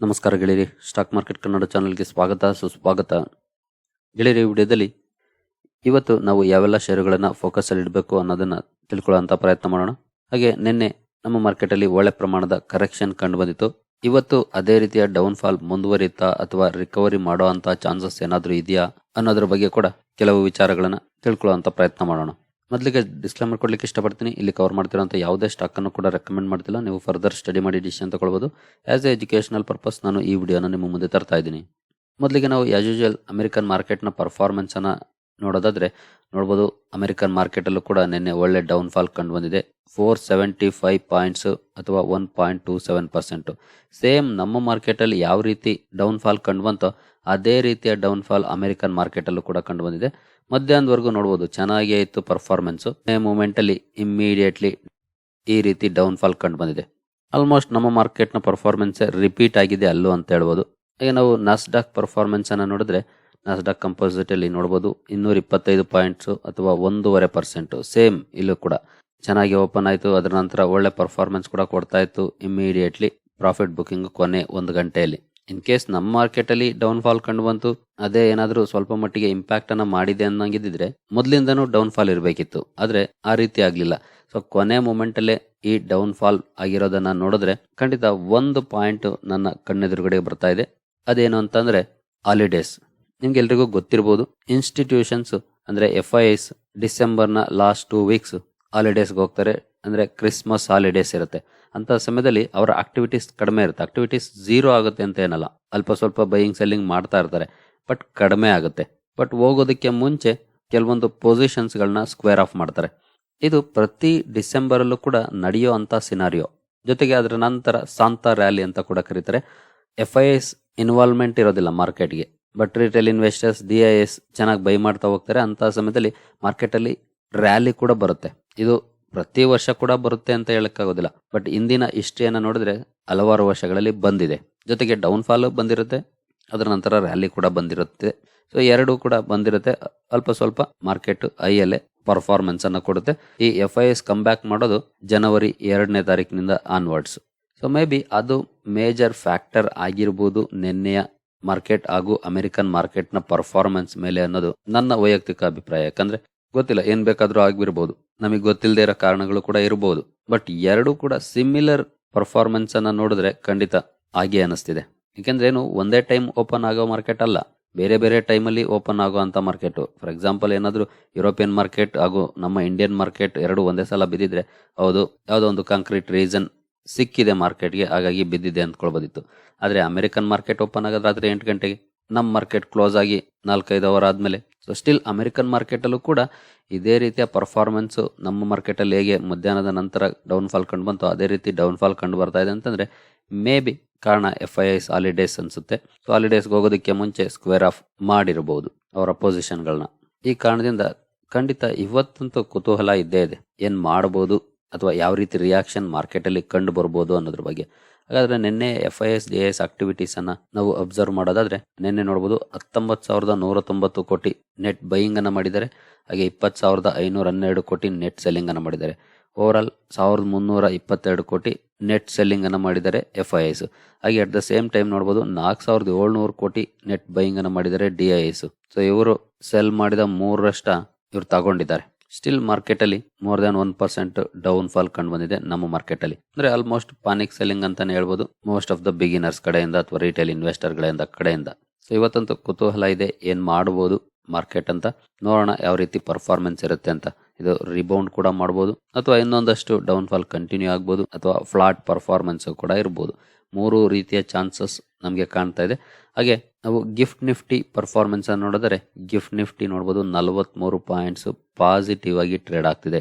ನಮಸ್ಕಾರ ಗೆಳೆಯರಿ stock market Kannada ಚಾನಲ್ಗೆ ಸ್ವಾಗತ, ಸುಸ್ವಾಗತ. ಗೆಳೆಯರಿ ವಿಡಿಯೋದಲ್ಲಿ ಇವತ್ತು ನಾವು ಯಾವೆಲ್ಲ ಷೇರುಗಳನ್ನು ಫೋಕಸಲ್ಲಿ ಇಡಬೇಕು ಅನ್ನೋದನ್ನು ತಿಳ್ಕೊಳ್ಳೋಂಥ ಪ್ರಯತ್ನ ಮಾಡೋಣ. ಹಾಗೆ ನಿನ್ನೆ ನಮ್ಮ ಮಾರ್ಕೆಟಲ್ಲಿ ಒಳ್ಳೆ ಪ್ರಮಾಣದ ಕರೆಕ್ಷನ್ ಕಂಡು ಬಂದಿತ್ತು. ಇವತ್ತು ಅದೇ ರೀತಿಯ ಡೌನ್ ಫಾಲ್ ಮುಂದುವರಿತಾ ಅಥವಾ ರಿಕವರಿ ಮಾಡೋ ಅಂಥ ಚಾನ್ಸಸ್ ಏನಾದರೂ ಇದೆಯಾ ಅನ್ನೋದ್ರ ಬಗ್ಗೆ ಕೂಡ ಕೆಲವು ವಿಚಾರಗಳನ್ನು ತಿಳ್ಕೊಳ್ಳೋ ಪ್ರಯತ್ನ ಮಾಡೋಣ. ಮೊದಲಿಗೆ ಡಿಸ್ಕ್ಲೇಮರ್ ಕೊಡ್ಲಿಕ್ಕೆ ಇಷ್ಟಪಡ್ತೀನಿ. ಇಲ್ಲಿ ಕವರ್ ಮಾಡ್ತಿರೋಂಥ ಯಾವುದೇ ಸ್ಟಾಕ್ ಅನ್ನು ಕೂಡ ರೆಕಮೆಂಡ್ ಮಾಡ್ತಿಲ್ಲ. ನೀವು ಫರ್ದರ್ ಸ್ಟಡಿ ಮಾಡಿ ಡಿಸಿಷನ್ ತಗೊಳ್ಬೋದು. ಆಸ್ ಎ ಎಜುಕೇಷನಲ್ ಪರ್ಪಸ್ ನಾನು ಈ ವಿಡಿಯೋನ ನಿಮ್ಮ ಮುಂದೆ ತರ್ತಾ ಇದ್ದೀನಿ. ಮೊದಲಿಗೆ ನಾವು ಆಸ್ ಯೂಶುವಲ್ ಅಮೆರಿಕನ್ ಮಾರ್ಕೆಟ್ನ ಪರ್ಫಾರ್ಮೆನ್ಸನ್ನು ನೋಡೋದಾದ್ರೆ ನೋಡ್ಬೋದು ಅಮೆರಿಕನ್ ಮಾರ್ಕೆಟಲ್ಲೂ ಕೂಡ ನಿನ್ನೆ ಒಳ್ಳೆ ಡೌನ್ ಫಾಲ್ ಕಂಡು ಬಂದಿದೆ ಫೋರ್ ಸೆವೆಂಟಿ ಫೈವ್ ಪಾಯಿಂಟ್ಸ್ ಅಥವಾ one point two seven percent same ನಮ್ಮ ಮಾರ್ಕೆಟಲ್ಲಿ ಯಾವ ರೀತಿ ಡೌನ್ ಫಾಲ್ ಕಂಡು ಬಂತೋ ಅದೇ ರೀತಿಯ ಡೌನ್ ಫಾಲ್ ಅಮೆರಿಕನ್ ಮಾರ್ಕೆಟಲ್ಲೂ ಕೂಡ ಕಂಡು ಬಂದಿದೆ ಮಧ್ಯಾಹ್ನದವರೆಗೂ ನೋಡ್ಬೋದು. ಚೆನ್ನಾಗೇ ಇತ್ತು ಪರ್ಫಾರ್ಮೆನ್ಸು ಮೂಮೆಂಟ್ ಅಲ್ಲಿ ಇಮ್ಮಿಡಿಯೇಟ್ಲಿ ಈ ರೀತಿ ಡೌನ್ ಫಾಲ್ ಕಂಡು ಬಂದಿದೆ. ಆಲ್ಮೋಸ್ಟ್ ನಮ್ಮ ಮಾರ್ಕೆಟ್ನ ಪರ್ಫಾರ್ಮೆನ್ಸ್ ರಿಪೀಟ್ ಆಗಿದೆ ಅಲ್ಲೂ ಅಂತ ಹೇಳ್ಬೋದು. ಹಾಗೆ ನಾವು ನಾಸ್ಡಾಕ್ ಪರ್ಫಾರ್ಮೆನ್ಸ್ ಅನ್ನ ನೋಡಿದ್ರೆ ನಾಸ್ಡಾಕ್ ಕಂಪೋಸಿಟ್ ಅಲ್ಲಿ ನೋಡ್ಬೋದು ಇನ್ನೂರ ಇಪ್ಪತ್ತೈದು ಪಾಯಿಂಟ್ಸ್ ಅಥವಾ ಒಂದೂವರೆ ಪರ್ಸೆಂಟ್ ಸೇಮ್ ಇಲ್ಲೂ ಕೂಡ. ಚೆನ್ನಾಗಿ ಓಪನ್ ಆಯಿತು. ಅದರ ನಂತರ ಒಳ್ಳೆ ಪರ್ಫಾರ್ಮೆನ್ಸ್ ಕೂಡ ಕೊಡ್ತಾ ಇತ್ತು. ಇಮ್ಮಿಡಿಯೇಟ್ಲಿ ಪ್ರಾಫಿಟ್ ಬುಕಿಂಗ್ ಕೊನೆ ಒಂದು ಗಂಟೆಯಲ್ಲಿ. ಇನ್ ಕೇಸ್ ನಮ್ಮ ಮಾರ್ಕೆಟಲ್ಲಿ ಡೌನ್ ಫಾಲ್ ಕಂಡು ಬಂತು, ಅದೇ ಏನಾದರೂ ಸ್ವಲ್ಪ ಮಟ್ಟಿಗೆ ಇಂಪ್ಯಾಕ್ಟ್ ಅನ್ನ ಮಾಡಿದೆ ಅನ್ನಂಗಿದ್ರೆ ಮೊದಲಿಂದನೂ ಡೌನ್ ಫಾಲ್ ಇರಬೇಕಿತ್ತು. ಆದ್ರೆ ಆ ರೀತಿ ಆಗಲಿಲ್ಲ. ಸೊ ಕೊನೆ ಮೂಮೆಂಟಲ್ಲೇ ಈ ಡೌನ್ ಫಾಲ್ ಆಗಿರೋದನ್ನ ನೋಡಿದ್ರೆ ಖಂಡಿತ ಒಂದು ಪಾಯಿಂಟ್ ನನ್ನ ಕಣ್ಣೆದುರುಗಡೆ ಬರ್ತಾ ಇದೆ. ಅದೇನು ಅಂತಂದ್ರೆ ಹಾಲಿಡೇಸ್ ನಿಮ್ಗೆಲ್ರಿಗೂ ಗೊತ್ತಿರ್ಬೋದು ಇನ್ಸ್ಟಿಟ್ಯೂಷನ್ಸ್ ಅಂದ್ರೆ ಎಫ್ ಐ ಎಸ್ ಡಿಸೆಂಬರ್ನ ಲಾಸ್ಟ್ ಟೂ ವೀಕ್ಸ್ ಹಾಲಿಡೇಸ್ಗೆ ಹೋಗ್ತಾರೆ. ಅಂದ್ರೆ ಕ್ರಿಸ್ಮಸ್ ಹಾಲಿಡೇಸ್ ಇರುತ್ತೆ. ಅಂಥ ಸಮಯದಲ್ಲಿ ಅವರ ಆಕ್ಟಿವಿಟೀಸ್ ಕಡಿಮೆ ಇರುತ್ತೆ. ಆಕ್ಟಿವಿಟೀಸ್ ಝೀರೋ ಆಗುತ್ತೆ ಅಂತ ಏನಲ್ಲ. ಅಲ್ಪ ಸ್ವಲ್ಪ ಬೈಯಿಂಗ್ ಸೆಲ್ಲಿಂಗ್ ಮಾಡ್ತಾ ಇರ್ತಾರೆ. ಬಟ್ ಕಡಿಮೆ ಆಗುತ್ತೆ. ಬಟ್ ಹೋಗೋದಕ್ಕೆ ಮುಂಚೆ ಕೆಲವೊಂದು ಪೊಸಿಷನ್ಸ್ಗಳನ್ನ ಸ್ಕ್ವೇರ್ ಆಫ್ ಮಾಡ್ತಾರೆ. ಇದು ಪ್ರತಿ ಡಿಸೆಂಬರಲ್ಲೂ ಕೂಡ ನಡೆಯೋ ಅಂಥ ಸಿನಾರಿಯೋ ಜೊತೆಗೆ ಅದರ ನಂತರ ಸಾಂತಾ ರ್ಯಾಲಿ ಅಂತ ಕೂಡ ಕರೀತಾರೆ. ಎಫ್ ಐ ಎಸ್ ಇನ್ವಾಲ್ವ್ಮೆಂಟ್ ಇರೋದಿಲ್ಲ ಮಾರ್ಕೆಟ್ಗೆ but retail investors D I S ಚೆನ್ನಾಗಿ ಬೈ ಮಾಡ್ತಾ ಹೋಗ್ತಾರೆ. ಅಂಥ ಸಮಯದಲ್ಲಿ ಮಾರ್ಕೆಟಲ್ಲಿ ರ್ಯಾಲಿ ಕೂಡ ಬರುತ್ತೆ. ಇದು ಪ್ರತಿ ವರ್ಷ ಕೂಡ ಬರುತ್ತೆ ಅಂತ ಹೇಳಕ್ಕಾಗೋದಿಲ್ಲ. ಬಟ್ ಇಂದಿನ ಹಿಸ್ಟ್ರಿಯನ್ನ ನೋಡಿದ್ರೆ ಹಲವಾರು ವರ್ಷಗಳಲ್ಲಿ ಬಂದಿದೆ. ಜೊತೆಗೆ ಡೌನ್ ಫಾಲ್ ಬಂದಿರುತ್ತೆ. ಅದರ ನಂತರ ರ್ಯಾಲಿ ಕೂಡ ಬಂದಿರುತ್ತೆ. ಸೊ ಎರಡೂ ಕೂಡ ಬಂದಿರುತ್ತೆ. ಅಲ್ಪ ಸ್ವಲ್ಪ ಮಾರ್ಕೆಟ್ ಐಯಲ್ಲೇ ಪರ್ಫಾರ್ಮೆನ್ಸ್ ಅನ್ನು ಕೊಡುತ್ತೆ. ಈ F I S come back ಮಾಡೋದು ಜನವರಿ ಎರಡನೇ ತಾರೀಕಿನಿಂದ ಆನ್ವರ್ಡ್ಸ್ ಸೊ ಮೇ ಬಿ ಅದು ಮೇಜರ್ ಫ್ಯಾಕ್ಟರ್ ಆಗಿರ್ಬೋದು ನಿನ್ನೆಯ ಮಾರ್ಕೆಟ್ ಹಾಗೂ ಅಮೆರಿಕನ್ ಮಾರ್ಕೆಟ್ನ ಪರ್ಫಾರ್ಮೆನ್ಸ್ ಮೇಲೆ ಅನ್ನೋದು ನನ್ನ ವೈಯಕ್ತಿಕ ಅಭಿಪ್ರಾಯ. ಯಾಕಂದ್ರೆ ಗೊತ್ತಿಲ್ಲ, ಏನ್ ಬೇಕಾದರೂ ಆಗಿರ್ಬೋದು ನಮಗೆ ಗೊತ್ತಿಲ್ಲದೆ ಇರೋ ಕಾರಣಗಳು ಕೂಡ ಇರಬಹುದು ಬಟ್ ಎರಡೂ ಕೂಡ ಸಿಮಿಲರ್ ಪರ್ಫಾರ್ಮೆನ್ಸ್ ಅನ್ನ ನೋಡಿದ್ರೆ ಖಂಡಿತ ಹಾಗೆ ಅನಿಸ್ತಿದೆ. ಯಾಕೆಂದ್ರೆ ಏನು, ಒಂದೇ ಟೈಮ್ ಓಪನ್ ಆಗೋ ಮಾರ್ಕೆಟ್ ಅಲ್ಲ. ಬೇರೆ ಬೇರೆ ಟೈಮಲ್ಲಿ ಓಪನ್ ಆಗೋ ಅಂತ ಮಾರ್ಕೆಟ್. ಫಾರ್ ಎಕ್ಸಾಂಪಲ್ ಏನಾದ್ರು ಯುರೋಪಿಯನ್ ಮಾರ್ಕೆಟ್ ಹಾಗೂ ನಮ್ಮ ಇಂಡಿಯನ್ ಮಾರ್ಕೆಟ್ ಎರಡು ಒಂದೇ ಸಲ ಬಿದ್ದಿದ್ರೆ ಹೌದು, ಯಾವುದೋ ಒಂದು ಕಾಂಕ್ರೀಟ್ ರೀಸನ್ ಸಿಕ್ಕಿದೆ ಮಾರ್ಕೆಟ್ಗೆ, ಹಾಗಾಗಿ ಬಿದ್ದಿದೆ ಅಂದ್ಕೊಳ್ಬೋದಿತ್ತು. ಆದರೆ ಅಮೆರಿಕನ್ ಮಾರ್ಕೆಟ್ ಓಪನ್ ಆಗೋದು ರಾತ್ರಿ ಎಂಟು ಗಂಟೆಗೆ. ನಮ್ಮ ಮಾರ್ಕೆಟ್ ಕ್ಲೋಸ್ ಆಗಿ ನಾಲ್ಕೈದು ಅವರ್ ಆದಮೇಲೆ. ಸೊ ಸ್ಟಿಲ್ ಅಮೆರಿಕನ್ ಮಾರ್ಕೆಟಲ್ಲೂ ಕೂಡ ಇದೇ ರೀತಿಯ ಪರ್ಫಾರ್ಮೆನ್ಸು ನಮ್ಮ ಮಾರ್ಕೆಟಲ್ಲಿ ಹೇಗೆ ಮಧ್ಯಾಹ್ನದ ನಂತರ ಡೌನ್ ಫಾಲ್ ಕಂಡು ಬಂತು ಅದೇ ರೀತಿ ಡೌನ್ ಫಾಲ್ ಕಂಡು ಬರ್ತಾ ಇದೆ ಅಂತಂದರೆ ಮೇ ಬಿ ಕಾರಣ ಎಫ್ ಐ ಎಸ್ ಹಾಲಿಡೇಸ್ ಅನಿಸುತ್ತೆ. ಸೊ ಹಾಲಿಡೇಸ್ಗೆ ಹೋಗೋದಕ್ಕೆ ಮುಂಚೆ ಸ್ಕ್ವೇರ್ ಆಫ್ ಮಾಡಿರಬಹುದು ಅವರ ಪೊಸಿಷನ್ಗಳನ್ನ ಈ ಕಾರಣದಿಂದ ಖಂಡಿತ ಇವತ್ತಂತೂ ಕುತೂಹಲ ಇದ್ದೇ ಇದೆ. ಏನು ಮಾಡ್ಬೋದು ಅಥವಾ ಯಾವ ರೀತಿ ರಿಯಾಕ್ಷನ್ ಮಾರ್ಕೆಟಲ್ಲಿ ಕಂಡು ಬರ್ಬೋದು ಅನ್ನೋದ್ರ ಬಗ್ಗೆ. ಹಾಗಾದ್ರೆ ನಿನ್ನೆ F I S D S activities ಅನ್ನ ನಾವು ಅಬ್ಸರ್ವ್ ಮಾಡೋದಾದ್ರೆ ನಿನ್ನೆ ನೋಡಬಹುದು ಹತ್ತೊಂಬತ್ತು ಸಾವಿರದ ನೂರ ತೊಂಬತ್ತು ಕೋಟಿ ನೆಟ್ ಬೈಯಿಂಗ್ ಅನ್ನ ಮಾಡಿದ್ದಾರೆ. ಹಾಗೆ ಇಪ್ಪತ್ತು ಸಾವಿರದ ಐನೂರ ಹನ್ನೆರಡು ಕೋಟಿ ನೆಟ್ ಸೆಲ್ಲಿಂಗನ್ನು ಮಾಡಿದ್ದಾರೆ. ಓವರ್ ಆಲ್ ಸಾವಿರದ ಮುನ್ನೂರ ಇಪ್ಪತ್ತೆರಡು ಕೋಟಿ ನೆಟ್ ಸೆಲ್ಲಿಂಗನ್ನು ಮಾಡಿದ್ದಾರೆ ಎಫ್ ಐ ಎಸ್ ಹಾಗೆ ಅಟ್ ದ ಸೇಮ್ ಟೈಮ್ ನೋಡಬಹುದು ನಾಲ್ಕು ಸಾವಿರದ ಏಳ್ನೂರು ಕೋಟಿ ನೆಟ್ ಬೈಯಿಂಗ್ ಅನ್ನ ಮಾಡಿದ್ದಾರೆ ಡಿ ಐ ಎಸ್ ಸೊ ಇವರು ಸೆಲ್ ಮಾಡಿದ ಮೂರರಷ್ಟ ಇವರು ತಗೊಂಡಿದ್ದಾರೆ. ಸ್ಟಿಲ್ ಮಾರ್ಕೆಟ್ ಅಲ್ಲಿ more than one percent down fall ಕಂಡು ಬಂದಿದೆ ನಮ್ಮ ಮಾರ್ಕೆಟ್ ಅಲ್ಲಿ. ಅಂದ್ರೆ ಆಲ್ಮೋಸ್ಟ್ ಪಾನಿಕ್ ಸೆಲ್ಲಿಂಗ್ ಅಂತಾನೆ ಹೇಳ್ಬೋದು. ಮೋಸ್ಟ್ ಆಫ್ ದ ಬಿಗಿನರ್ಸ್ ಕಡೆಯಿಂದ ಅಥವಾ ರಿಟೇಲ್ ಇನ್ವೆಸ್ಟರ್ ಗಳಿಂದ ಕಡೆಯಿಂದ. ಸೊ ಇವತ್ತಂತೂ ಕುತೂಹಲ ಇದೆ, ಏನ್ ಮಾಡಬಹುದು ಮಾರ್ಕೆಟ್ ಅಂತ. ನೋಡೋಣ ಯಾವ ರೀತಿ ಪರ್ಫಾರ್ಮೆನ್ಸ್ ಇರುತ್ತೆ ಅಂತ. ಇದು ರಿಬೌಂಡ್ ಕೂಡ ಮಾಡಬಹುದು ಅಥವಾ ಇನ್ನೊಂದಷ್ಟು ಡೌನ್ ಫಾಲ್ ಕಂಟಿನ್ಯೂ ಆಗ್ಬೋದು. ಅಥವಾ ಫ್ಲಾಟ್ ಪರ್ಫಾರ್ಮೆನ್ಸ್ ಕೂಡ ಇರಬಹುದು ಮೂರು ರೀತಿಯ ಚಾನ್ಸಸ್ ನಮಗೆ ಕಾಣ್ತಾ ಇದೆ. ಹಾಗೆ ನಾವು ಗಿಫ್ಟ್ ನಿಫ್ಟಿ ಪರ್ಫಾರ್ಮೆನ್ಸ್ ಅನ್ನು ನೋಡಿದರೆ ಗಿಫ್ಟ್ ನಿಫ್ಟಿ ನೋಡ್ಬೋದು ನಲವತ್ಮೂರು ಪಾಯಿಂಟ್ಸ್ ಪಾಸಿಟಿವ್ ಆಗಿ ಟ್ರೇಡ್ ಆಗ್ತಿದೆ.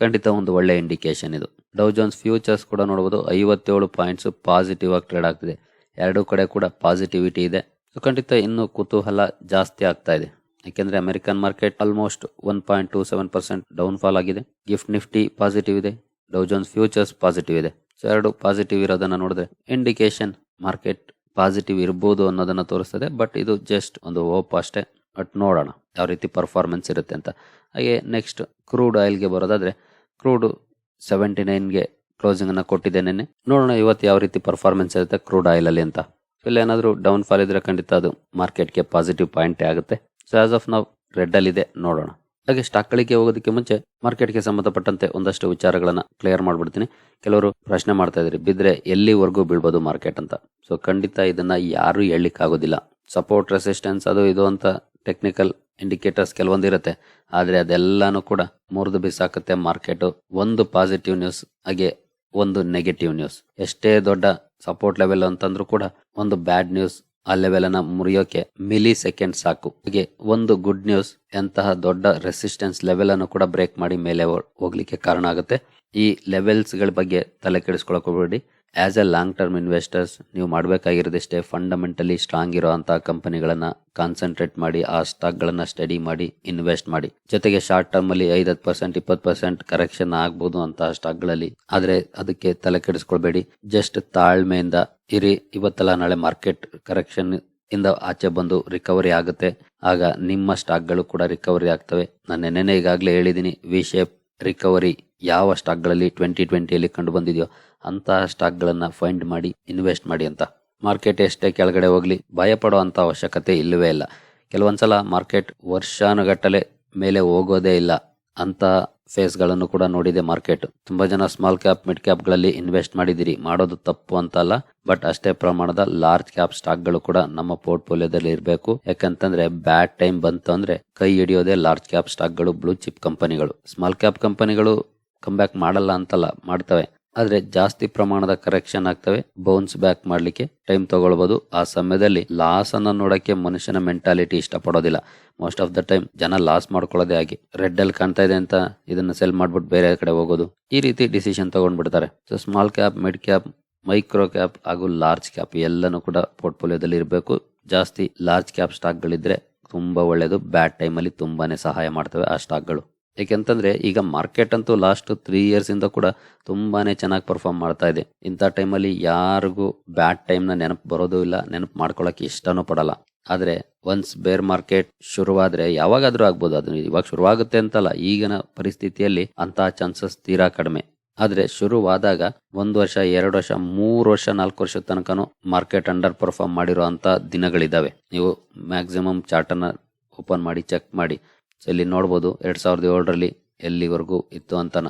ಖಂಡಿತ ಒಂದು ಒಳ್ಳೆ ಇಂಡಿಕೇಶನ್ ಇದು. ಡೌ ಜೋನ್ಸ್ ಫ್ಯೂಚರ್ಸ್ ಕೂಡ ನೋಡ್ಬೋದು ಐವತ್ತೇಳು ಪಾಯಿಂಟ್ಸ್ ಪಾಸಿಟಿವ್ ಆಗಿ ಟ್ರೇಡ್ ಆಗ್ತಿದೆ. ಎರಡೂ ಕಡೆ ಕೂಡ ಪಾಸಿಟಿವಿಟಿ ಇದೆ. ಖಂಡಿತ ಇನ್ನು ಕುತೂಹಲ ಜಾಸ್ತಿ ಆಗ್ತಾ ಇದೆ. ಯಾಕೆಂದ್ರೆ American market almost one point two seven percent down fall ಆಗಿದೆ. ಗಿಫ್ಟ್ ನಿಫ್ಟಿ ಪಾಸಿಟಿವ್ ಇದೆ. ಡೌ ಜೋನ್ಸ್ ಫ್ಯೂಚರ್ಸ್ ಪಾಸಿಟಿವ್ ಇದೆ. ಸೊ ಎರಡು ಪಾಸಿಟಿವ್ ಇರೋದನ್ನ ನೋಡಿದ್ರೆ ಇಂಡಿಕೇಶನ್ ಮಾರ್ಕೆಟ್ ಪಾಸಿಟಿವ್ ಇರ್ಬೋದು ಅನ್ನೋದನ್ನ ತೋರಿಸ್ತದೆ. ಬಟ್ ಇದು ಜಸ್ಟ್ ಒಂದು ಹೋಪ್ ಅಷ್ಟೇ. ಬಟ್ ನೋಡೋಣ ಯಾವ ರೀತಿ ಪರ್ಫಾರ್ಮೆನ್ಸ್ ಇರುತ್ತೆ ಅಂತ. ಹಾಗೆ ನೆಕ್ಸ್ಟ್ ಕ್ರೂಡ್ ಆಯಿಲ್ಗೆ ಬರೋದಾದ್ರೆ ಕ್ರೂಡ್ ಸೆವೆಂಟಿ ನೈನ್ಗೆ ಕ್ಲೋಸಿಂಗ್ ಅನ್ನ ಕೊಟ್ಟಿದೆ ನೆನ್ನೆ. ನೋಡೋಣ ಇವತ್ತು ಯಾವ ರೀತಿ ಪರ್ಫಾರ್ಮೆನ್ಸ್ ಇರುತ್ತೆ ಕ್ರೂಡ್ ಆಯಿಲ್ ಅಲ್ಲಿ ಅಂತ. ಇಲ್ಲಿ ಏನಾದರೂ ಡೌನ್ ಫಾಲ್ ಇದ್ರೆ ಖಂಡಿತ ಅದು ಮಾರ್ಕೆಟ್ಗೆ ಪಾಸಿಟಿವ್ ಪಾಯಿಂಟೇ ಆಗುತ್ತೆ. ಸೊ ಆಸ್ ಆಫ್ ನಾವು ರೆಡ್ ಅಲ್ಲಿ ಇದೆ ನೋಡೋಣ. ಹಾಗೆ ಸ್ಟಾಕ್ಗಳಿಗೆ ಹೋಗೋದಕ್ಕೆ ಮುಂಚೆ ಮಾರ್ಕೆಟ್ಗೆ ಸಂಬಂಧಪಟ್ಟಂತೆ ಒಂದಷ್ಟು ವಿಚಾರಗಳನ್ನು ಕ್ಲಿಯರ್ ಮಾಡ್ಬಿಡ್ತೀನಿ. ಕೆಲವರು ಪ್ರಶ್ನೆ ಮಾಡ್ತಾ ಇದ್ರಿ, ಬಿದ್ರೆ ಎಲ್ಲಿವರೆಗೂ ಬೀಳ್ಬೋದು ಮಾರ್ಕೆಟ್ ಅಂತ. ಸೊ ಖಂಡಿತ ಇದನ್ನ ಯಾರು ಹೇಳಲಿಕ್ಕೆ ಆಗೋದಿಲ್ಲ ಸಪೋರ್ಟ್ ರೆಸಿಸ್ಟೆನ್ಸ್ ಅದು ಇದು ಅಂತ ಟೆಕ್ನಿಕಲ್ ಇಂಡಿಕೇಟರ್ಸ್ ಕೆಲವೊಂದು ಇರುತ್ತೆ. ಆದ್ರೆ ಅದೆಲ್ಲಾನು ಕೂಡ ಮುರಿದು ಬಿಸಾಕುತ್ತೆ ಮಾರ್ಕೆಟ್ ಒಂದು ಪಾಸಿಟಿವ್ ನ್ಯೂಸ್ ಹಾಗೆ ಒಂದು ನೆಗೆಟಿವ್ ನ್ಯೂಸ್ ಎಷ್ಟೇ ದೊಡ್ಡ ಸಪೋರ್ಟ್ ಲೆವೆಲ್ ಅಂತಂದ್ರೂ ಕೂಡ ಒಂದು ಬ್ಯಾಡ್ ನ್ಯೂಸ್ ಆ ಲೆವೆಲ್ ಅನ್ನ ಮುರಿಯೋಕೆ ಮಿಲಿ ಸೆಕೆಂಡ್ ಸಾಕು. ಹಾಗೆ ಒಂದು ಗುಡ್ ನ್ಯೂಸ್ ಎಂತಹ ದೊಡ್ಡ ರೆಸಿಸ್ಟೆನ್ಸ್ ಲೆವೆಲ್ ಅನ್ನು ಕೂಡ ಬ್ರೇಕ್ ಮಾಡಿ ಮೇಲೆ ಹೋಗ್ಲಿಕ್ಕೆ ಕಾರಣ ಆಗುತ್ತೆ. ಈ ಲೆವೆಲ್ಸ್ಗಳ ಬಗ್ಗೆ ತಲೆ ಕೆಡಿಸ್ಕೊಳಕ್ ಹೋಗ್ಬೇಡಿ. As a long term investors ನೀವು ಮಾಡಬೇಕಾಗಿರೋದಿಷ್ಟೇ ಫಂಡಮೆಂಟಲಿ ಸ್ಟ್ರಾಂಗ್ ಇರುವಂತಹ ಕಂಪನಿಗಳನ್ನ ಕಾನ್ಸಂಟ್ರೇಟ್ ಮಾಡಿ, ಆ ಸ್ಟಾಕ್ ಗಳನ್ನ ಸ್ಟಡಿ ಮಾಡಿ ಇನ್ವೆಸ್ಟ್ ಮಾಡಿ. ಜೊತೆಗೆ ಶಾರ್ಟ್ ಟರ್ಮ್ ಅಲ್ಲಿ ಐದತ್ತು ಪರ್ಸೆಂಟ್ ಇಪ್ಪತ್ತು ಪರ್ಸೆಂಟ್ ಕರೆಕ್ಷನ್ ಆಗ್ಬೋದು ಅಂತ ಸ್ಟಾಕ್ಗಳಲ್ಲಿ ಆದ್ರೆ ಅದಕ್ಕೆ ತಲೆ ಕೆಡಿಸ್ಕೊಳ್ಬೇಡಿ. ಜಸ್ಟ್ ತಾಳ್ಮೆಯಿಂದ ಇರಿ. ಇವತ್ತೆಲ್ಲ ನಾಳೆ ಮಾರ್ಕೆಟ್ ಕರೆಕ್ಷನ್ ಇಂದ ಆಚೆ ಬಂದು ರಿಕವರಿ ಆಗುತ್ತೆ. ಆಗ ನಿಮ್ಮ ಸ್ಟಾಕ್ಗಳು ಕೂಡ ರಿಕವರಿ ಆಗ್ತವೆ. ನಾನು ನೆನ್ನೆ ಈಗಾಗಲೇ ಹೇಳಿದ್ದೀನಿ ವಿ ಶೇಪ್ ರಿಕವರಿ ಯಾವ ಸ್ಟಾಕ್ಗಳಲ್ಲಿ ಟ್ವೆಂಟಿ ಟ್ವೆಂಟಿಯಲ್ಲಿ ಕಂಡು ಬಂದಿದೆಯೋ ಅಂತಹ ಸ್ಟಾಕ್ಗಳನ್ನು ಫೈಂಡ್ ಮಾಡಿ ಇನ್ವೆಸ್ಟ್ ಮಾಡಿ ಅಂತ. ಮಾರ್ಕೆಟ್ ಎಷ್ಟೇ ಕೆಳಗಡೆ ಹೋಗಲಿ ಭಯಪಡೋ ಪಡೋ ಅಂತ ಅವಶ್ಯಕತೆ ಇಲ್ಲವೇ ಇಲ್ಲ. ಕೆಲವೊಂದು ಸಲ ಮಾರ್ಕೆಟ್ ವರ್ಷಾನುಗಟ್ಟಲೆ ಮೇಲೆ ಹೋಗೋದೇ ಇಲ್ಲ ಅಂತ ಫೇಸ್ಗಳನ್ನು ಕೂಡ ನೋಡಿದೆ ಮಾರ್ಕೆಟ್. ತುಂಬಾ ಜನ ಸ್ಮಾಲ್ ಕ್ಯಾಪ್, ಮಿಡ್ ಕ್ಯಾಪ್ಗಳಲ್ಲಿ ಇನ್ವೆಸ್ಟ್ ಮಾಡಿದಿರಿ ಮಾಡೋದು ತಪ್ಪು ಅಂತ ಅಲ್ಲ, ಬಟ್ ಅಷ್ಟೇ ಪ್ರಮಾಣದ ಲಾರ್ಜ್ ಕ್ಯಾಪ್ ಸ್ಟಾಕ್ಗಳು ಕೂಡ ನಮ್ಮ ಪೋರ್ಟ್ಫೋಲಿಯೋದಲ್ಲಿ ಇರಬೇಕು. ಯಾಕಂತಂದ್ರೆ ಬ್ಯಾಡ್ ಟೈಮ್ ಬಂತು ಅಂದ್ರೆ ಕೈ ಹಿಡಿಯೋದೇ ಲಾರ್ಜ್ ಕ್ಯಾಪ್ ಸ್ಟಾಕ್ಗಳು ಬ್ಲೂ ಚಿಪ್ ಕಂಪನಿಗಳು. ಸ್ಮಾಲ್ ಕ್ಯಾಪ್ ಕಂಪನಿಗಳು ಕಮ್ಬ್ಯಾಕ್ ಮಾಡಲ್ಲ ಅಂತಲ್ಲ, ಮಾಡ್ತವೆ. ಆದ್ರೆ ಜಾಸ್ತಿ ಪ್ರಮಾಣದ ಕರೆಕ್ಷನ್ ಆಗ್ತವೆ. ಬೌನ್ಸ್ ಬ್ಯಾಕ್ ಮಾಡ್ಲಿಕ್ಕೆ ಟೈಮ್ ತಗೊಳ್ಬಹುದು ಆ ಸಮಯದಲ್ಲಿ ಲಾಸ್ ಅನ್ನ ನೋಡಕ್ಕೆ ಮನುಷ್ಯನ ಮೆಂಟಾಲಿಟಿ ಇಷ್ಟಪಡೋದಿಲ್ಲ. ಮೋಸ್ಟ್ ಆಫ್ ದ ಟೈಮ್ ಜನ ಲಾಸ್ ಮಾಡ್ಕೊಳ್ಳೋದೇ ಆಗಿ ರೆಡ್ ಅಲ್ಲಿ ಕಾಣ್ತಾ ಇದೆ ಅಂತ ಇದನ್ನ ಸೆಲ್ ಮಾಡ್ಬಿಟ್ಟು ಬೇರೆ ಕಡೆ ಹೋಗೋದು. ಈ ರೀತಿ decision ತಗೊಂಡ್ಬಿಡ್ತಾರೆ. So small cap mid cap micro cap ಹಾಗೂ ಲಾರ್ಜ್ ಕ್ಯಾಪ್ ಎಲ್ಲನೂ ಕೂಡ ಪೋರ್ಟ್ಫೋಲಿಯೋದಲ್ಲಿ ಇರಬೇಕು. ಜಾಸ್ತಿ ಲಾರ್ಜ್ ಕ್ಯಾಪ್ ಸ್ಟಾಕ್ಗಳಿದ್ರೆ ತುಂಬಾ ಒಳ್ಳೆಯದು ಬ್ಯಾಡ್ ಟೈಮಲ್ಲಿ ತುಂಬಾನೇ ಸಹಾಯ ಮಾಡ್ತವೆ ಆ ಸ್ಟಾಕ್ಗಳು ಯಾಕೆಂತಂದ್ರೆ ಈಗ ಮಾರ್ಕೆಟ್ ಅಂತೂ ಲಾಸ್ಟ್ ತ್ರೀ ಇಯರ್ಸ್ ಇಂದ ಕೂಡ ತುಂಬಾನೇ ಚೆನ್ನಾಗಿ ಪರ್ಫಾರ್ಮ್ ಮಾಡ್ತಾ ಇದೆ. ಇಂಥ ಟೈಮಲ್ಲಿ ಯಾರಿಗೂ ಬ್ಯಾಡ್ ಟೈಮ್ನ ನೆನಪು ಬರೋದು ಇಲ್ಲ, ನೆನಪು ಮಾಡ್ಕೊಳ್ಳೋಕೆ ಇಷ್ಟನೂ ಪಡಲ್ಲ. ಆದ್ರೆ ಒನ್ಸ್ ಬೇರ್ ಮಾರ್ಕೆಟ್ ಶುರುವಾದ್ರೆ ಯಾವಾಗಾದ್ರೂ ಆಗ್ಬೋದು, ಅದು ಇವಾಗ ಶುರುವಾಗುತ್ತೆ ಅಂತಲ್ಲ, ಈಗಿನ ಪರಿಸ್ಥಿತಿಯಲ್ಲಿ ಅಂತಹ ಚಾನ್ಸಸ್ ತೀರಾ ಕಡಿಮೆ. ಆದ್ರೆ ಶುರುವಾದಾಗ ಒಂದು ವರ್ಷ, ಎರಡು ವರ್ಷ, ಮೂರು ವರ್ಷ, ನಾಲ್ಕು ವರ್ಷದ ತನಕನೂ ಮಾರ್ಕೆಟ್ ಅಂಡರ್ ಪರ್ಫಾರ್ಮ್ ಮಾಡಿರುವಂತ ದಿನಗಳಿದಾವೆ. ನೀವು ಮ್ಯಾಕ್ಸಿಮಮ್ ಚಾರ್ಟ್ ಅನ್ನ ಓಪನ್ ಮಾಡಿ ಚೆಕ್ ಮಾಡಿ. ಸೊ ಇಲ್ಲಿ ನೋಡ್ಬೋದು ಎರಡು ಸಾವಿರದ ಏಳರಲ್ಲಿ ಎಲ್ಲಿವರೆಗೂ ಇತ್ತು ಅಂತನ.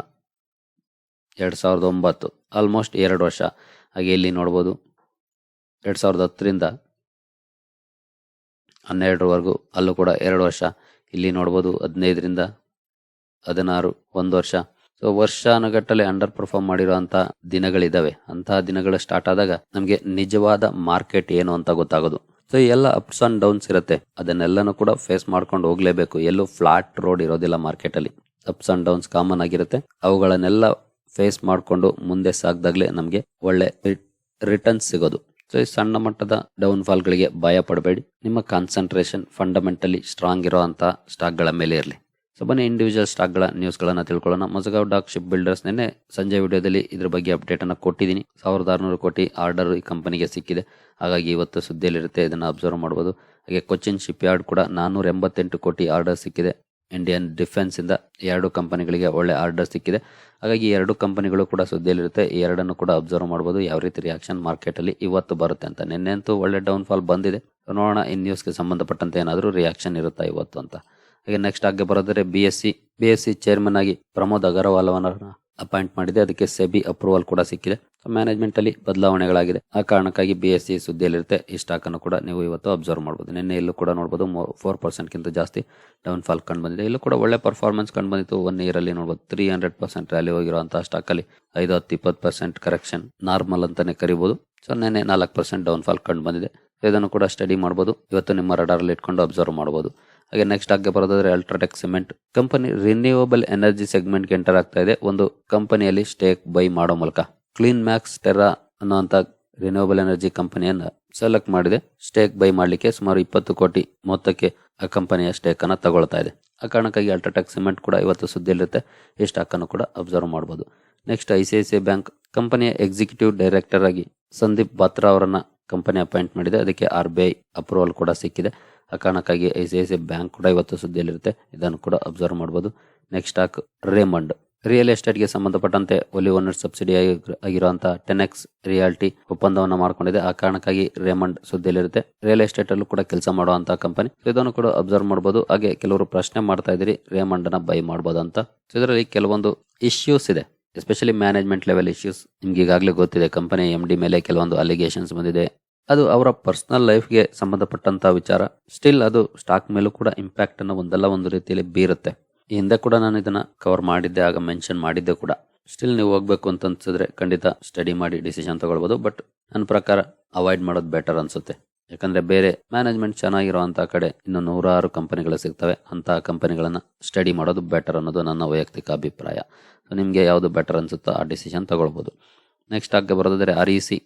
ಎರಡು ಸಾವಿರದ ಒಂಬತ್ತು ಆಲ್ಮೋಸ್ಟ್ ಎರಡು ವರ್ಷ. ಹಾಗೆ ಇಲ್ಲಿ ನೋಡ್ಬೋದು ಎರಡು ಸಾವಿರದ ಹತ್ತರಿಂದ ಹನ್ನೆರಡರವರೆಗೂ, ಅಲ್ಲೂ ಕೂಡ ಎರಡು ವರ್ಷ. ಇಲ್ಲಿ ನೋಡ್ಬೋದು ಹದಿನೈದರಿಂದ ಹದಿನಾರು, ಒಂದು ವರ್ಷ. ಸೊ ವರ್ಷಾನುಗಟ್ಟಲೆ ಅಂಡರ್ ಪರ್ಫಾರ್ಮ್ ಮಾಡಿರೋಂಥ ದಿನಗಳಿದ್ದಾವೆ ಅಂತಹ ದಿನಗಳು ಸ್ಟಾರ್ಟ್ ಆದಾಗ ನಮಗೆ ನಿಜವಾದ ಮಾರ್ಕೆಟ್ ಏನು ಅಂತ ಗೊತ್ತಾಗೋದು. ಸೊ ಎಲ್ಲ ಅಪ್ಸ್ ಅಂಡ್ ಡೌನ್ಸ್ ಇರುತ್ತೆ. ಅದನ್ನೆಲ್ಲನೂ ಕೂಡ ಫೇಸ್ ಮಾಡ್ಕೊಂಡು ಹೋಗ್ಲೇಬೇಕು. ಎಲ್ಲೂ ಫ್ಲಾಟ್ ರೋಡ್ ಇರೋದಿಲ್ಲ ಮಾರ್ಕೆಟ್ ಅಲ್ಲಿ. ಅಪ್ಸ್ ಅಂಡ್ ಡೌನ್ಸ್ ಕಾಮನ್ ಆಗಿರುತ್ತೆ. ಅವುಗಳನ್ನೆಲ್ಲ ಫೇಸ್ ಮಾಡಿಕೊಂಡು ಮುಂದೆ ಸಾಗ್ದಾಗ್ಲೇ ನಮಗೆ ಒಳ್ಳೆ ರಿಟರ್ನ್ಸ್ ಸಿಗೋದು. ಸೊ ಈ ಸಣ್ಣ ಮಟ್ಟದ ಡೌನ್ ಫಾಲ್ ಗಳಿಗೆ ಭಯ ಪಡಬೇಡಿ. ನಿಮ್ಮ ಕಾನ್ಸಂಟ್ರೇಷನ್ ಫಂಡಮೆಂಟಲಿ ಸ್ಟ್ರಾಂಗ್ ಇರೋ ಸ್ಟಾಕ್ಗಳ ಮೇಲೆ ಇರಲಿ. ಸೊ ಬನ್ನಿ ಇಂಡಿವಿಜುವಲ್ ಸ್ಟಾಕ್ಗಳ ನ್ಯೂಸ್ಗಳನ್ನು ನ್ಯೂಸ್ ಗಳನ್ನ ತಿಳ್ಕೊಳ್ಳೋಣ. ಮಜಗಾವ್ ಡಾಕ್ ಶಿಪ್ ಬಿಲ್ಡರ್ಸ್ ನಿನ್ನೆ ಸಂಜೆ ವಿಡಿಯೋದಲ್ಲಿ ಇದ್ರ ಬಗ್ಗೆ ಅಪ್ಡೇಟ್ ಅನ್ನು ಕೊಟ್ಟಿದ್ದೀನಿ. ಸಾವಿರದ ಆರುನೂರು ಕೋಟಿ ಆರ್ಡರ್ ಈ ಕಂಪನಿಗೆ ಸಿಕ್ಕಿದೆ. ಹಾಗಾಗಿ ಇವತ್ತು ಸುದ್ದಿಯಲ್ಲಿರುತ್ತೆ, ಇದನ್ನು ಅಬ್ಸರ್ವ್ ಮಾಡ್ಬೋದು. ಹಾಗೆ ಕೊಚ್ಚಿನ್ ಶಿಪ್ ಯಾರ್ಡ್ ಕೂಡ ನಾನೂರ ಎಂಬತ್ತೆಂಟು ಕೋಟಿ ಆರ್ಡರ್ ಸಿಕ್ಕಿದೆ. ಇಂಡಿಯನ್ ಡಿಫೆನ್ಸ್ ಇಂದ ಎರಡು ಕಂಪನಿಗಳಿಗೆ ಒಳ್ಳೆ ಆರ್ಡರ್ ಸಿಕ್ಕಿದೆ. ಹಾಗಾಗಿ ಎರಡು ಕಂಪನಿಗಳು ಕೂಡ ಸುದ್ದಿಯಲ್ಲಿರುತ್ತೆ. ಈ ಎರಡನ್ನು ಕೂಡ ಅಬ್ಸರ್ವ್ ಮಾಡ್ಬೋದು. ಯಾವ ರೀತಿ ರಿಯಾಕ್ಷನ್ ಮಾರ್ಕೆಟ್ ಅಲ್ಲಿ ಇವತ್ತು ಬರುತ್ತೆ ಅಂತ. ನಿನ್ನೆ ಅಂತೂ ಒಳ್ಳೆ ಡೌನ್ ಫಾಲ್ ಬಂದಿದೆ ನೋಡೋಣ ಈ ನ್ಯೂಸ್ಗೆ ಸಂಬಂಧಪಟ್ಟಂತೆ ಏನಾದರೂ ರಿಯಾಕ್ಷನ್ ಇರುತ್ತಾ ಇವತ್ತು ಅಂತ. ಹಾಗೆ ನೆಕ್ಸ್ಟ್ ಆಗಿ ಬರೋದ್ರೆ B S C B S C chairman ಆಗಿ ಪ್ರಮೋದ್ ಅಗರ್ವಾಲ್ ಅವರನ್ನ ಅಪಾಯಿಂಟ್ ಮಾಡಿದೆ. ಅದಕ್ಕೆ ಸೆಬಿ ಅಪ್ರೂವಲ್ ಕೂಡ ಸಿಕ್ಕಿದೆ. ಮ್ಯಾನೇಜ್ಮೆಂಟ್ ಅಲ್ಲಿ ಬದಲಾವಣೆಗಳಾಗಿದೆ. ಆ ಕಾರಣಕ್ಕಾಗಿ ಬಿ ಎಸ್ ಸಿ ಸುದ್ದಿಯಲ್ಲಿರುತ್ತೆ. ಈ ಸ್ಟಾಕ್ ಅನ್ನು ಕೂಡ ನೀವು ಇವತ್ತು ಅಬ್ಸರ್ವ್ ಮಾಡಬಹುದು ನಿನ್ನೆ ಇಲ್ಲೂ ಕೂಡ ನೋಡಬಹುದು ಫೋರ್ ಪರ್ಸೆಂಟ್ ಗಿಂತ ಜಾಸ್ತಿ ಡೌನ್ ಫಾಲ್ ಕಂಡು ಬಂದಿದೆ. ಇಲ್ಲೂ ಕೂಡ ಒಳ್ಳೆ ಪರ್ಫಾರ್ಮೆನ್ಸ್ ಕಂಡು ಬಂದಿತ್ತು. ಒನ್ ಇಯರ್ ಅಲ್ಲಿ ನೋಡಬಹುದು ತ್ರೀ ಹಂಡ್ರೆಡ್ ಪರ್ಸೆಂಟ್ ರ್ಯಾಲಿ ಹೋಗಿರುವಂತಹ ಸ್ಟಾಕ್ ಅಲ್ಲಿ ಐದು, ಹತ್ತು, ಇಪ್ಪತ್ತು ಪರ್ಸೆಂಟ್ ಕರೆಕ್ಷನ್ ನಾರ್ಮಲ್ ಅಂತಾನೆ ಕರಿಬಹುದು ಸೊ ನಿನ್ನೆ ನಾಲ್ಕು ಪರ್ಸೆಂಟ್ ಡೌನ್ ಫಾಲ್ ಕಂಡು ಬಂದಿದೆ. ಇದನ್ನು ಕೂಡ ಸ್ಟಡಿ ಮಾಡಬಹುದು ಇವತ್ತು ನಿಮ್ಮ ರಡಾರ್ ಅಲ್ಲಿ ಇಟ್ಕೊಂಡು ಅಬ್ಸರ್ವ್ ಮಾಡಬಹುದು ಹಾಗೆ ನೆಕ್ಸ್ಟ್ ಹಾಗೆ ಬರೋದಾದ್ರೆ UltraTech cement company renewable energy ಸೆಗ್ಮೆಂಟ್ಗೆ enter ಆಗ್ತಾ ಇದೆ. ಒಂದು ಕಂಪನಿಯಲ್ಲಿ ಸ್ಟೇಕ್ ಬೈ ಮಾಡೋ ಮೂಲಕ. ಕ್ಲೀನ್ ಮ್ಯಾಕ್ಸ್ ಟೆರಾ ಅನ್ನುವಂತ ರಿನ್ಯೂವಬಲ್ ಎನರ್ಜಿ ಕಂಪನಿಯನ್ನು ಸೆಲೆಕ್ಟ್ ಮಾಡಿದೆ. ಸ್ಟೇಕ್ ಬೈ ಮಾಡಲಿಕ್ಕೆ ಸುಮಾರು ಇಪ್ಪತ್ತು ಕೋಟಿ ಮೊತ್ತಕ್ಕೆ ಆ ಕಂಪನಿಯ ಸ್ಟೇಕ್ ಅನ್ನು ತಗೊಳ್ತಾ ಇದೆ. ಆ ಕಾರಣಕ್ಕಾಗಿ ಅಲ್ಟ್ರಾಟೆಕ್ ಸಿಮೆಂಟ್ ಕೂಡ ಇವತ್ತು ಸುದ್ದಿಯಲ್ಲಿರುತ್ತೆ. ಈ ಸ್ಟಾಕ್ ಅನ್ನು ಕೂಡ ಅಬ್ಸರ್ವ್ ಮಾಡಬಹುದು next I C I C bank ಕಂಪನಿಯ ಎಕ್ಸಿಕ್ಯೂಟಿವ್ ಡೈರೆಕ್ಟರ್ ಆಗಿ ಸಂದೀಪ್ ಬಾತ್ರಾ ಅವರನ್ನ ಕಂಪನಿ ಅಪಾಯಿಂಟ್ ಮಾಡಿದೆ. ಅದಕ್ಕೆ ಆರ್ ಬಿ ಐ ಅಪ್ರೂವಲ್ ಕೂಡ ಸಿಕ್ಕಿದೆ. ಆ ಕಾರಣಕ್ಕಾಗಿ I C I C bank ಕೂಡ ಇವತ್ತು ಸುದ್ದಿಯಲ್ಲಿರುತ್ತೆ. ಇದನ್ನು ಕೂಡ ಅಬ್ಸರ್ವ್ ಮಾಡಬಹುದು ನೆಕ್ಸ್ಟ್ ಸ್ಟಾಕ್ ರೇಮಂಡ್ ರಿಯಲ್ ಎಸ್ಟೇಟ್ಗೆ ಸಂಬಂಧಪಟ್ಟಂತೆ ಒಲಿ ಓನರ್ ಸಬ್ಸಿಡಿ ಆಗಿರುವಂತಹ ಟೆನ್ ಎಕ್ಸ್ ರಿಯಾಲಿಟಿ ಒಪ್ಪಂದವನ್ನು ಮಾಡ್ಕೊಂಡಿದೆ. ಆ ಕಾರಣಕ್ಕಾಗಿ ರೇಮಂಡ್ ಸುದ್ದಿಯಲ್ಲಿರುತ್ತೆ. ರಿಯಲ್ ಎಸ್ಟೇಟ್ ಅಲ್ಲೂ ಕೂಡ ಕೆಲಸ ಮಾಡುವಂತಹ ಕಂಪನಿ ಇದನ್ನು ಕೂಡ ಅಬ್ಸರ್ವ್ ಮಾಡಬಹುದು ಹಾಗೆ ಕೆಲವರು ಪ್ರಶ್ನೆ ಮಾಡ್ತಾ ಇದ್ರಿ ರೇಮಂಡ್ನ ಬೈ ಮಾಡಬಹುದು ಅಂತ. ಇದರಲ್ಲಿ ಕೆಲವೊಂದು ಇಶ್ಯೂಸ್ ಇದೆ. ಎಸ್ಪೆಷಲಿ ಮ್ಯಾನೇಜ್ಮೆಂಟ್ ಲೆವೆಲ್ ಇಶ್ಯೂಸ್ ನಿಮ್ಗೆ ಈಗಾಗಲೇ ಗೊತ್ತಿದೆ ಕಂಪನಿ ಎಂ ಡಿ ಮೇಲೆ ಕೆಲವೊಂದು ಅಲಿಗೇಷನ್ಸ್ ಬಂದಿದೆ. ಅದು ಅವರ ಪರ್ಸನಲ್ ಲೈಫ್ಗೆ ಸಂಬಂಧಪಟ್ಟಂತ ವಿಚಾರ. ಸ್ಟಿಲ್ ಅದು ಸ್ಟಾಕ್ ಮೇಲೂ ಕೂಡ ಇಂಪ್ಯಾಕ್ಟ್ ಅನ್ನು ಒಂದಲ್ಲ, ಒಂದು ರೀತಿಯಲ್ಲಿ ಬೀರುತ್ತೆ. ಹಿಂದೆ ಕೂಡ ನಾನು ಇದನ್ನ ಕವರ್ ಮಾಡಿದ್ದೆ, ಆಗ ಮೆನ್ಷನ್ ಮಾಡಿದ್ದೆ ಕೂಡ. ಸ್ಟಿಲ್ ನೀವು ಹೋಗ್ಬೇಕು ಅಂತ ಅನ್ಸಿದ್ರೆ ಖಂಡಿತ ಸ್ಟಡಿ ಮಾಡಿ ಡಿಸಿಷನ್ ತಗೊಳ್ಬೋದು ಬಟ್ ನನ್ನ ಪ್ರಕಾರ ಅವಾಯ್ಡ್ ಮಾಡೋದು ಬೆಟರ್ ಅನ್ಸುತ್ತೆ. ಯಾಕಂದ್ರೆ ಬೇರೆ ಮ್ಯಾನೇಜ್ಮೆಂಟ್ ಚೆನ್ನಾಗಿರುವಂತಹ ಕಡೆ ಇನ್ನು ನೂರಾರು ಕಂಪನಿಗಳು ಸಿಗ್ತವೆ. ಅಂತಹ ಕಂಪನಿಗಳನ್ನ ಸ್ಟಡಿ ಮಾಡೋದು ಬೆಟರ್ ಅನ್ನೋದು ನನ್ನ ವೈಯಕ್ತಿಕ ಅಭಿಪ್ರಾಯ. ಸೊ ನಿಮಗೆ ಯಾವುದು ಬೆಟರ್ ಅನ್ಸುತ್ತೋ ಆ ಡಿಸಿಷನ್ ತಗೊಳ್ಬೋದು. ನೆಕ್ಸ್ಟ್ ಆಗಿ ಬರೋದಾದ್ರೆ R E C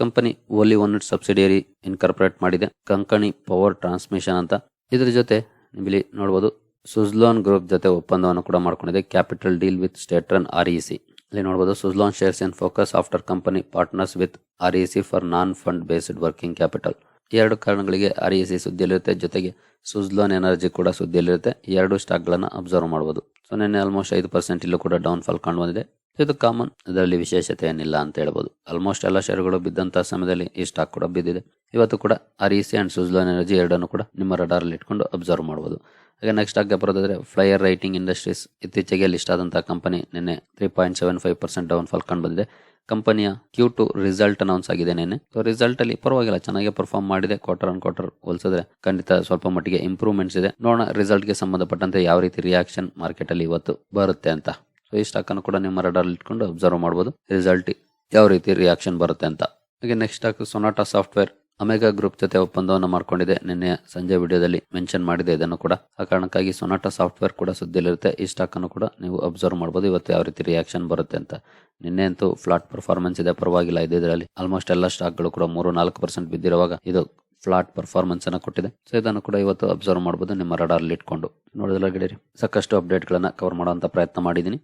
company wholly owned subsidiary incorporate ಮಾಡಿದೆ. ಕಂಕಣಿ ಪವರ್ ಟ್ರಾನ್ಸ್ಮಿಷನ್ ಅಂತ. ಇದ್ರ ಜೊತೆ ಇಲ್ಲಿ ನೋಡಬಹುದು ಸುಜ್ಲಾನ್ ಗ್ರೂಪ್ ಜೊತೆ ಒಪ್ಪಂದವನ್ನು ಕೂಡ ಮಾಡ್ಕೊಂಡಿದೆ. Capital deal with state run R E C ಇಲ್ಲಿ ನೋಡಬಹುದು Suzlon shares in focus after company partners with R E C for non fund based working capital ಎರಡು ಕಾರಣಗಳಿಗೆ ಆರ್ ಇ ಸಿ ಸುದ್ದಿಯಲ್ಲಿರುತ್ತೆ, ಜೊತೆಗೆ ಸುಜ್ಲಾನ್ ಎನರ್ಜಿ ಕೂಡ ಸುದ್ದಿಯಲ್ಲಿರುತ್ತೆ. ಎರಡು ಸ್ಟಾಕ್ ಗಳನ್ನ ಅಬ್ಸರ್ವ್ ಮಾಡಬಹುದು ಸೊ, ನಿನ್ನೆ ಆಲ್ಮೋಸ್ಟ್ ಐದು ಪರ್ಸೆಂಟ್ ಇಲ್ಲೂ ಕೂಡ ಡೌನ್ ಫಾಲ್ ಕಂಡು ಬಂದಿದೆ. ಇದು ಕಾಮನ್ ಇದರಲ್ಲಿ ವಿಶೇಷತೆ ಏನಿಲ್ಲ ಅಂತ ಹೇಳ್ಬೋದು. ಆಲ್ಮೋಸ್ಟ್ ಎಲ್ಲ ಶೇರುಗಳು ಬಿದ್ದಂತಹ ಸಮಯದಲ್ಲಿ ಈ ಸ್ಟಾಕ್ ಕೂಡ ಬಿದ್ದಿದೆ. ಇವತ್ತು ಕೂಡ ಆರ್ ಅಂಡ್ ಸುಜ್ಲಾನ್ ಎನರ್ಜಿ ಎರಡನ್ನು ಕೂಡ ನಿಮ್ಮ ರಡಾರ್ ಇಟ್ಕೊಂಡು ಅಬ್ಸರ್ವ್ ಮಾಡಬಹುದು ಹಾಗೆ ನೆಕ್ಸ್ಟ್ ಆಗಿ ಬರೋದಾದ್ರೆ ಫ್ಲೈಯರ್ ರೈಟಿಂಗ್ ಇಂಡಸ್ಟ್ರೀಸ್ ಇತ್ತೀಚೆಗೆ ಲಿಸ್ಟ್ ಆದಂತಹ ಕಂಪನಿ ನಿನ್ನೆ three point seven five percent down fall ಕಂಡು ಬಂದಿದೆ ಕಂಪನಿಯ ಕ್ಯೂ ಟು ರಿಸಲ್ಟ್ ಅನೌನ್ಸ್ ಆಗಿದೆ ನಿನ್ನೆ. ಸೊ ರಿಸಲ್ಟ್ ಅಲ್ಲಿ ಪರವಾಗಿಲ್ಲ, ಚೆನ್ನಾಗಿ ಪರ್ಫಾರ್ಮ್ ಮಾಡಿದೆ. ಕ್ವಾರ್ಟರ್ ಆನ್ ಕ್ವಾರ್ಟರ್ ಹೋಲಿಸಿದ್ರೆ ಖಂಡಿತ ಸ್ವಲ್ಪ ಮಟ್ಟಿಗೆ ಇಂಪ್ರೂವ್ಮೆಂಟ್ಸ್ ಇದೆ. ನೋಡೋಣ ರಿಸಲ್ಟ್ಗೆ ಸಂಬಂಧಪಟ್ಟಂತೆ ಯಾವ ರೀತಿ ರಿಯಾಕ್ಷನ್ ಮಾರ್ಕೆಟ್ ಅಲ್ಲಿ ಇವತ್ತು ಬರುತ್ತೆ ಅಂತ. ಸೊ ಈ ಸ್ಟಾಕ್ ಅನ್ನು ಕೂಡ ನಿಮ್ಮ ರಡಾರ್ ಇಟ್ಕೊಂಡು ಅಬ್ಸರ್ವ್ ಮಾಡಬಹುದು ರಿಸಲ್ಟ್ ಯಾವ ರೀತಿ ರಿಯಾಕ್ಷನ್ ಬರುತ್ತೆ ಅಂತ. ಹಾಗೆ ನೆಕ್ಸ್ಟ್ ಸ್ಟಾಕ್ ಸೊನಾಟಾ ಸಾಫ್ಟ್ವೇರ್ ಅಮೆಗಾ ಗ್ರೂಪ್ ಜೊತೆ ಒಪ್ಪಂದವನ್ನು ಮಾಡ್ಕೊಂಡಿದೆ. ನಿನ್ನೆ ಸಂಜೆ ವಿಡಿಯೋದಲ್ಲಿ ಮೆನ್ಷನ್ ಮಾಡಿದೆ ಇದನ್ನು ಕೂಡ. ಆ ಕಾರಣಕ್ಕಾಗಿ ಸೊನಾಟಾ ಸಾಫ್ಟ್ವೇರ್ ಕೂಡ ಸುದ್ದಿಯಲ್ಲಿರುತ್ತೆ. ಈ ಸ್ಟಾಕ್ ಅನ್ನು ಕೂಡ ನೀವು ಅಬ್ಸರ್ವ್ ಮಾಡಬಹುದು ಇವತ್ತು ಯಾವ ರೀತಿ ರಿಯಾಕ್ಷನ್ ಬರುತ್ತೆ ಅಂತ. ನಿನ್ನೆ ಅಂತೂ ಫ್ಲಾಟ್ ಪರ್ಫಾರ್ಮೆನ್ಸ್ ಇದೆ. ಪರವಾಗಿಲ್ಲ. ಇದರಲ್ಲಿ ಆಲ್ಮೋಸ್ಟ್ ಎಲ್ಲ ಸ್ಟಾಕ್ಗಳು ಕೂಡ ಮೂರು ನಾಲ್ಕು ಪರ್ಸೆಂಟ್ ಬಿದ್ದಿರುವಾಗ ಇದು ಫ್ಲಾಟ್ ಪರ್ಫಾರ್ಮೆನ್ಸ್ ಅನ್ನು ಕೊಟ್ಟಿದೆ. ಸೊ ಇದನ್ನು ಕೂಡ ಇವತ್ತು ಅಬ್ಸರ್ವ್ ಮಾಡಬಹುದು ನಿಮ್ಮ ರಡಾರ್ ಇಟ್ಕೊಂಡು ನೋಡಿದ್ರೆ ಸಾಕಷ್ಟು ಅಪ್ಡೇಟ್ ಗಳನ್ನ ಕವರ್ ಮಾಡುವಂತ ಪ್ರಯತ್ನ ಮಾಡಿದ್ದೀನಿ.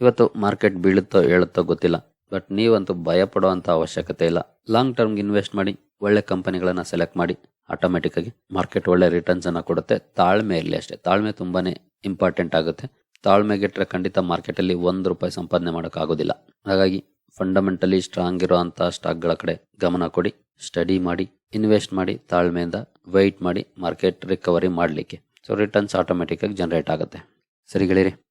ಇವತ್ತು ಮಾರ್ಕೆಟ್ ಬೀಳುತ್ತೋ ಹೇಳುತ್ತೋ ಗೊತ್ತಿಲ್ಲ. ಬಟ್ ನೀವಂತೂ ಭಯ ಪಡುವಂಥ ಅವಶ್ಯಕತೆ ಇಲ್ಲ. ಲಾಂಗ್ ಟರ್ಮ್ಗೆ ಇನ್ವೆಸ್ಟ್ ಮಾಡಿ, ಒಳ್ಳೆ ಕಂಪನಿಗಳನ್ನು ಸೆಲೆಕ್ಟ್ ಮಾಡಿ ಆಟೋಮೆಟಿಕ್ಕಾಗಿ ಮಾರ್ಕೆಟ್ ಒಳ್ಳೆ ರಿಟರ್ನ್ಸ್ ಅನ್ನ ಕೊಡುತ್ತೆ. ತಾಳ್ಮೆ ಇರಲಿ ಅಷ್ಟೇ. ತಾಳ್ಮೆ ತುಂಬಾ ಇಂಪಾರ್ಟೆಂಟ್ ಆಗುತ್ತೆ. ತಾಳ್ಮೆಗೆಟ್ಟರೆ ಖಂಡಿತ ಮಾರ್ಕೆಟಲ್ಲಿ ಒಂದು ರೂಪಾಯಿ ಸಂಪಾದನೆ ಮಾಡೋಕ್ಕಾಗೋದಿಲ್ಲ ಹಾಗಾಗಿ ಫಂಡಮೆಂಟಲಿ ಸ್ಟ್ರಾಂಗ್ ಇರುವಂತಹ ಸ್ಟಾಕ್ಗಳ ಕಡೆ ಗಮನ ಕೊಡಿ ಸ್ಟಡಿ ಮಾಡಿ ಇನ್ವೆಸ್ಟ್ ಮಾಡಿ, ತಾಳ್ಮೆಯಿಂದ ವೆಯ್ಟ್ ಮಾಡಿ ಮಾರ್ಕೆಟ್ ರಿಕವರಿ ಮಾಡಲಿಕ್ಕೆ. ಸೊ ರಿಟರ್ನ್ಸ್ ಆಟೋಮೆಟಿಕ್ಕಾಗಿ ಜನರೇಟ್ ಆಗುತ್ತೆ. ಸರಿ ಗೆಳೆಯರಿ